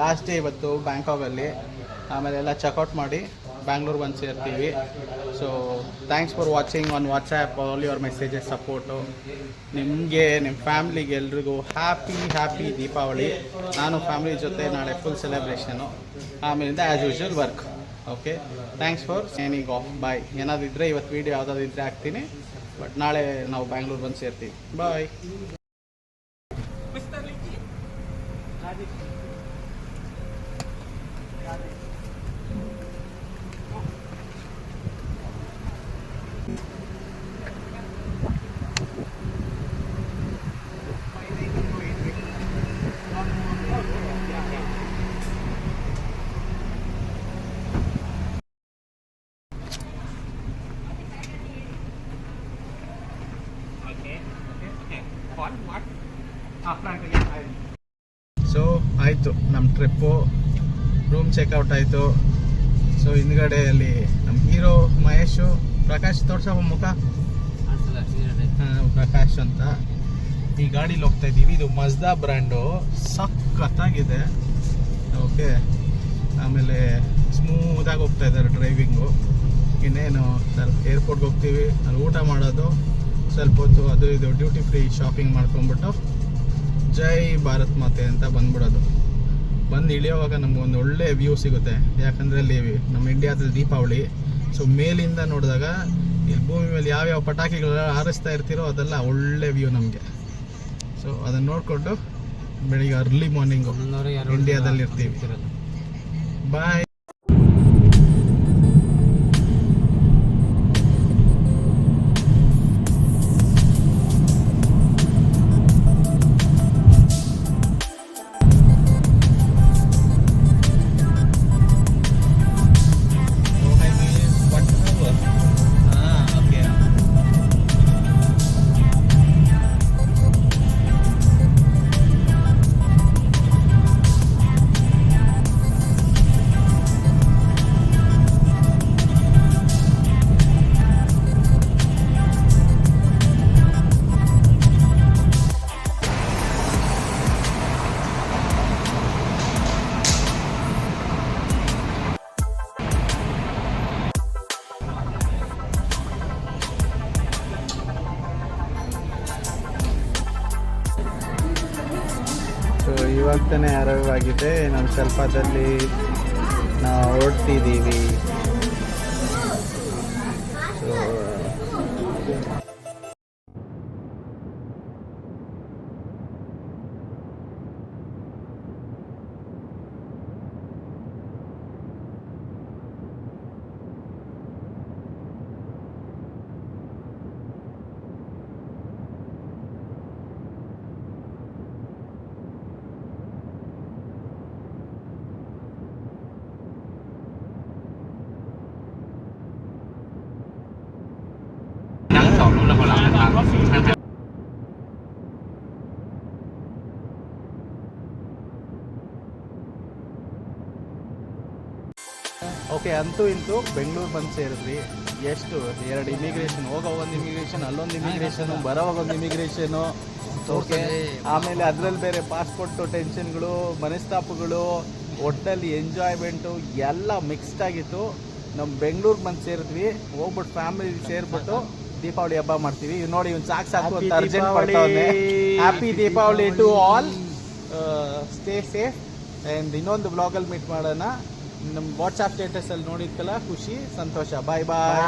Last day ಇವತ್ತು ಬ್ಯಾಂಕಾಕಲ್ಲಿ ಆಮೇಲೆ ಎಲ್ಲ ಚೆಕ್ಔಟ್ ಮಾಡಿ ಬ್ಯಾಂಗ್ಳೂರ್ ಬಂದು ಸೇರ್ತೀವಿ. So thanks for watching on WhatsApp all your messages support ನಿಮಗೆ ನಿಮ್ಮ ಫ್ಯಾಮ್ಲಿಗೆ ಎಲ್ರಿಗೂ ಹ್ಯಾಪಿ ಹ್ಯಾಪಿ ದೀಪಾವಳಿ. ನಾನು ಫ್ಯಾಮ್ಲಿ ಜೊತೆ ನಾಳೆ ಫುಲ್ ಸೆಲೆಬ್ರೇಷನು ಆಮೇಲಿಂದ as usual work okay thanks for signing off bye ಏನಾದ್ರು ಇದ್ದರೆ ಇವತ್ತು ವೀಡಿಯೋ ಯಾವುದಾದ್ರು ಇದ್ದರೆ ಹಾಕ್ತೀನಿ. ಬಟ್ ನಾಳೆ ನಾವು ಬ್ಯಾಂಗ್ಳೂರು ಬಂದು ಸೇರ್ತೀವಿ. ಬಾಯ್ ಸೊ ಆಯಿತು? ನಮ್ಮ ಟ್ರಿಪ್ಪು ರೂಮ್ ಚೆಕ್ಔಟ್ ಆಯಿತು. ಸೊ ಹಿಂದ್ಗಡೆ ಅಲ್ಲಿ ನಮ್ಮ ಹೀರೋ ಮಹೇಶು, ಪ್ರಕಾಶ್ ತೋರ್ಸಪ್ಪ ಮುಖ. ಪ್ರಕಾಶ್ ಅಂತ. ಈ ಗಾಡೀಲಿ ಹೋಗ್ತಾ ಇದ್ದೀವಿ. ಇದು ಮಜ್ದಾ ಬ್ರ್ಯಾಂಡು ಸಖತ್ತಾಗಿದೆ. ಓಕೆ ಆಮೇಲೆ ಸ್ಮೂತಾಗಿ ಹೋಗ್ತಾ ಇದ್ದಾರೆ ಡ್ರೈವಿಂಗು ಇನ್ನೇನು ಸರ್ ಏರ್ಪೋರ್ಟ್ಗೆ ಹೋಗ್ತೀವಿ. ಅಲ್ಲಿ ಊಟ ಮಾಡೋದು. ಸ್ವಲ್ಪ ಹೊತ್ತು ಅದು ಇದು ಡ್ಯೂಟಿ ಫ್ರೀ ಶಾಪಿಂಗ್ ಮಾಡ್ಕೊಂಬಿಟ್ಟು ಜೈ ಭಾರತ್ ಮಾತೆ ಅಂತ ಬಂದ್ಬಿಡೋದು. ಬಂದು ಇಳಿಯೋವಾಗ ನಮಗೊಂದು ಒಂದು ಒಳ್ಳೆ ವ್ಯೂ ಸಿಗುತ್ತೆ. ಯಾಕಂದರೆ ಅಲ್ಲಿ ನಮ್ಮ ಇಂಡಿಯಾದಲ್ಲಿ ದೀಪಾವಳಿ ಸೊ ಮೇಲಿಂದ ನೋಡಿದಾಗ ಇಲ್ಲಿ ಭೂಮಿ ಮೇಲೆ ಯಾವ್ಯಾವ ಪಟಾಕಿಗಳೆಲ್ಲ ಹಾರಿಸ್ತಾ ಇರ್ತೀರೋ ಅದೆಲ್ಲ ಒಳ್ಳೆ ವ್ಯೂ ನಮಗೆ. ಸೊ ಅದನ್ನು ನೋಡಿಕೊಂಡು ಬೆಳಿಗ್ಗೆ ಅರ್ಲಿ ಮಾರ್ನಿಂಗು ಇಂಡಿಯಾದಲ್ಲಿ ಇರ್ತೀವಿ ಬಾಯ್ ಸೊ ಇವಾಗ ತಾನೇ ಅರೈವ್ ಆಗಿದೆ ನಾವು ಸ್ವಲ್ಪದಲ್ಲಿ ನಾವು ಹೊರಡ್ತಿದ್ದೀವಿ ಓಕೆ ಅಂತೂ ಇಂತೂ ಬೆಂಗಳೂರು ಬಂದು ಸೇರಿದ್ವಿ. ಎಷ್ಟು? ಎರಡು ಇಮಿಗ್ರೇಷನ್ ಹೋಗೋ ಒಂದು ಇಮಿಗ್ರೇಷನ್ ಅಲ್ಲೊಂದು ಇಮಿಗ್ರೇಷನ್ ಬರೋವಾಗ ಒಂದು ಇಮಿಗ್ರೇಷನು ಓಕೆ ಆಮೇಲೆ ಅದರಲ್ಲಿ ಬೇರೆ ಪಾಸ್ಪೋರ್ಟ್ ಟೆನ್ಷನ್ಗಳು ಮನಸ್ತಾಪಗಳು ಒಟ್ಟಲ್ಲಿ ಎಂಜಾಯ್ಮೆಂಟು ಎಲ್ಲ ಮಿಕ್ಸ್ಡ್ ಆಗಿತ್ತು. ನಮ್ಮ ಬೆಂಗಳೂರಿಗೆ ಬಂದು ಸೇರಿದ್ವಿ. ಹೋಗ್ಬಿಟ್ಟು ಫ್ಯಾಮಿಲಿ ಸೇರ್ಬಿಟ್ಟು ದೀಪಾವಳಿ ಹಬ್ಬ ಮಾಡ್ತೀವಿ. ಇವ್ ನೋಡಿ ಇವ್ನು ಸಾಕು ಸಾಕು ಅಂತ urgent ಪಡ್ತಾವನೆ happy Deepavali. To all stay safe and ಇನ್ನೊಂದು ಬ್ಲಾಗಲ್ಲಿ ಮೀಟ್ ಮಾಡೋಣ. ನಮ್ಮ ವಾಟ್ಸಪ್ ಸ್ಟೇಟಸಲ್ಲಿ ನೋಡಿದ್ಕಲ್ಲ ಖುಷಿ ಸಂತೋಷ. ಬಾಯ್ ಬಾಯ್